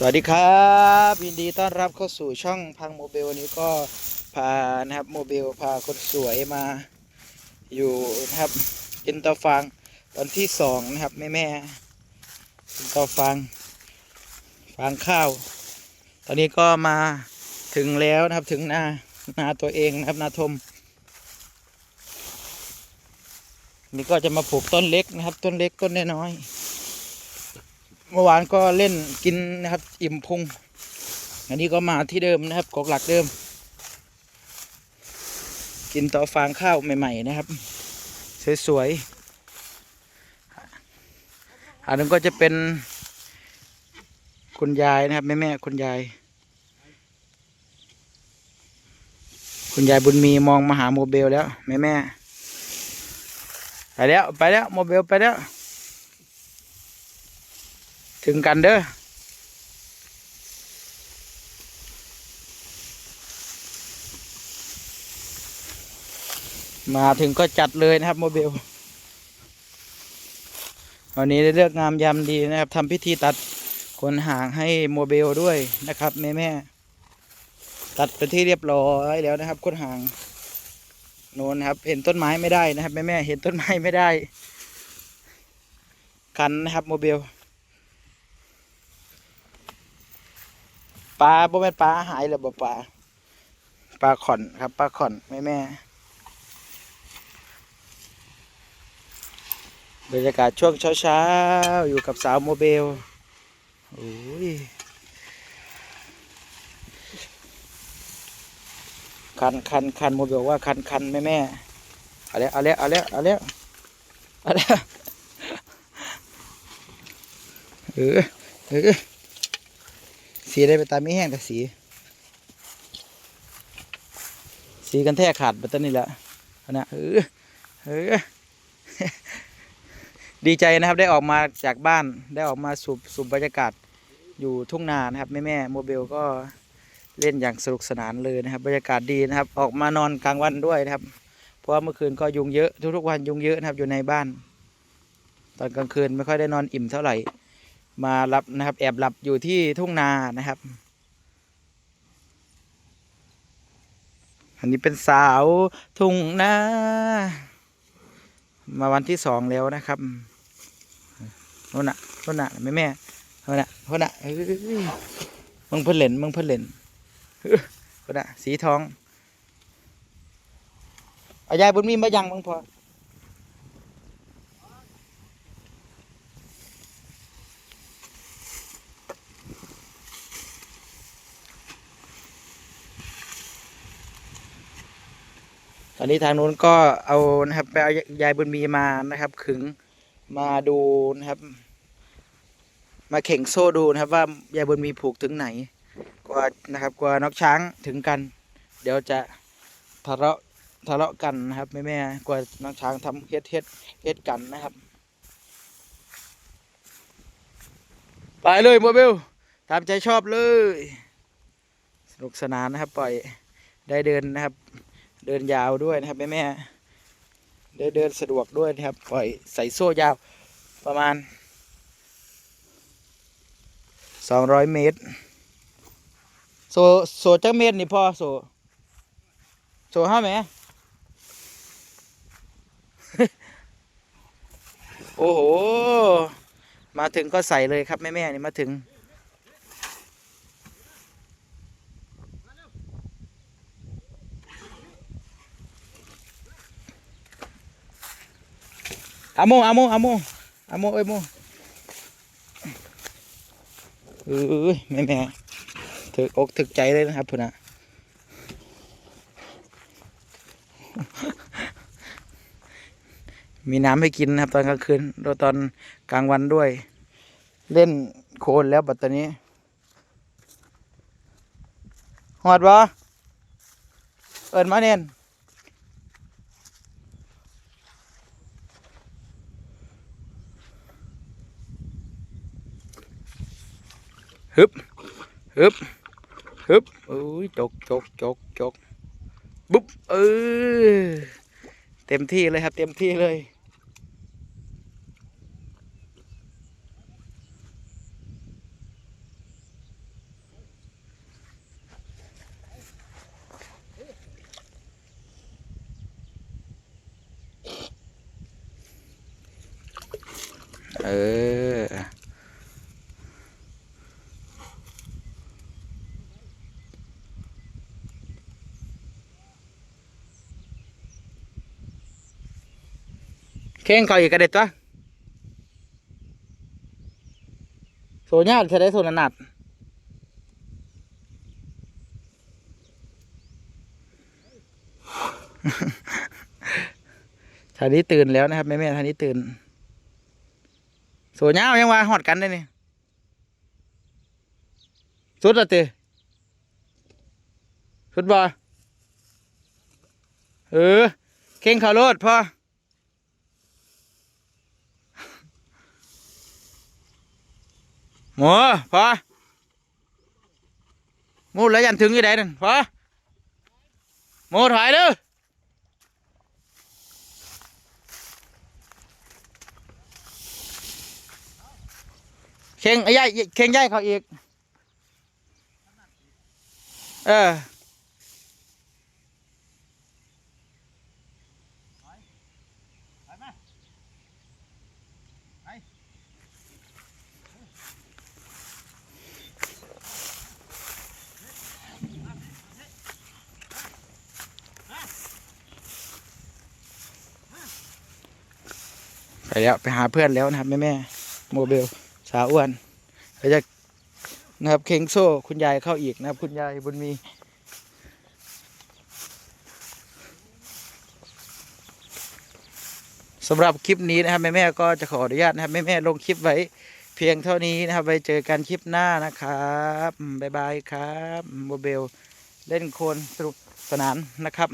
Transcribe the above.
สวัสดีครับยินดีต้อนรับเข้าสู่ช่องพังโมเบลวันนี้ก็พานะครับโมเบลพาคนสวยมาอยู่นะครับอินเตอร์ฟังตอนที่สองนะครับแม่แม่อินเตอร์ฟังฟางข้าว ตอนนี้ก็มาถึงแล้วนะครับถึงนานาตัวเองนะครับนาทมนี่ก็จะมาปลูกต้นเล็กนะครับ ต้นเล็กต้นน้อยๆ เมื่อวานก็เล่นกินนะครับ อิ่มพุง อันนี้ก็มาที่เดิมนะครับกอกหลักเดิม กินต่อฟางข้าวใหม่ ๆ นะครับ สวยๆอันนั้นก็จะเป็นคุณยายนะครับแม่แม่คุณยาย คุณยายบุญมีมองมาหาโมเบลแล้วแม่แม่ไปแล้วไปแล้วโมเบลไปแล้ว ถึงกันเด้อมาถึงก็จัดเลยนะครับโมเบลวันนี้ได้เลือกงามยามดีนะครับทำพิธีตัดขนหางให้โมเบลด้วยนะครับแม่แม่ตัดเป็นที่เรียบร้อยแล้วนะครับขนหางโน้นนะครับ เห็นต้นไม้ไม่ได้นะครับแม่แม่เห็นต้นไม้ไม่ได้คันนะครับโมเบล ปลาบ่แม่นปลาหายแล้วบ่ปลาปลาขอนครับปลาขอนแม่แม่บรรยากาศช่วงเช้าเช้าๆ อยู่กับสาวโมเบลโอ้ยคันคันคันโมเบลว่าคันคันแม่แม่เอาแล้วเอาแล้วเอาแล้วเอาแล้วเอาแล้วเออเออ สีได้ไปตามไม่แห้งแต่สี สีกันแทกขาดแบบนี้แหละอานะเออเออดีใจนะครับได้ออกมาจากบ้านได้ออกมาสูบสูบบรรยากาศอยู่ทุ่งนานะครับแม่แม่โมเบลก็เล่นอย่างสนุกสนานเลยนะครับ บรรยากาศดีนะครับ ออกมานอนกลางวันด้วยนะครับ เพราะว่าเมื่อคืนก็ยุงเยอะทุกๆวันยุงเยอะนะครับอยู่ในบ้าน ตอนกลางคืนไม่ค่อยได้นอนอิ่มเท่าไหร่ มาหลับนะครับ แอบหลับอยู่ที่ทุ่งนานะครับ อันนี้เป็นสาวทุ่งนามาวันที่สองแล้วนะครับโน่นน่ะโน่นน่ะแม่แม่โน่นน่ะโน่นน่ะมึงเพิ่นเล่นมึงเพิ่นเล่นเอ้ยโน่นน่ะสีทองเอายายบุญมีมายังมึงพอ ตอนนี้ทางนู้นก็เอานะครับไปเอายายบุญมีมานะครับ ขึงมาดูนะครับ มาเข่งโซ่ดูนะครับ ว่ายายบุญมีผูกถึงไหน กว่านะครับ กว่านกช้างถึงกัน เดี๋ยวจะทะเลาะทะเลาะกันนะครับแม่แม่ๆกว่านกช้างทำเฮ็ดเฮ็ดเฮ็ดกันนะครับไปเลยโมบิลตามใจชอบเลย สนุกสนานนะครับ ปล่อยได้เดินนะครับ เดินยาวด้วยนะครับแม่แม่ๆได้เดินสะดวกด้วยนะครับ ปล่อยใส่โซ่ยาวประมาณสองร้อยเมตร โซโซจักเมตรนี่พ่อโซโซห้าไหมโอ้โห มาถึงก็ใส่เลยครับแม่แม่นี่มาถึง อาโมอาโมอาโมอาโมเอ้ยโมเอ้ยแม่แม่ถึกอกถึกใจเลยนะครับพุ่นะมีน้ำให้กินนะครับ ตอนกลางคืนแล้วตอนกลางวันด้วย เล่นโคลนแล้วบัดตอนนี้หอดบ่เอินมาเน่น ฮึบฮึบฮึบอุ้ยจกจกจกจกบุ๊บเออเต็มที่เลยครับ เต็มที่เลยเออ เข่งเขาอีกกระเด็ดตัวโซญาติจะได้โซนนัดทางนี้ตื่นแล้วนะครับแม่แม่ๆทางนี้ตื่นโซญายังว่าหอดกันได้นี่สุดละตีสุดบอเออเข่งเขาโลดพ่อ หมูพอหมูแล้วยันถึงยี่ไดนั่นพอหมูถอยเด้อเข่ง ไปแล้วไปหาเพื่อนแล้วนะครับแม่แม่โมเบลสาวอ้วนเราจะนะครับเคงโซ่คุณยายเข้าอีกนะครับ คุณยายบุญมีสำหรับคลิปนี้นะครับแม่แม่ก็จะขออนุญาตนะครับแม่แม่ลงคลิปไว้เพียงเท่านี้นะครับไว้เจอกันคลิปหน้านะครับบ๊ายบายครับโมเบลเล่นโคลนสนุกสนานนะครับ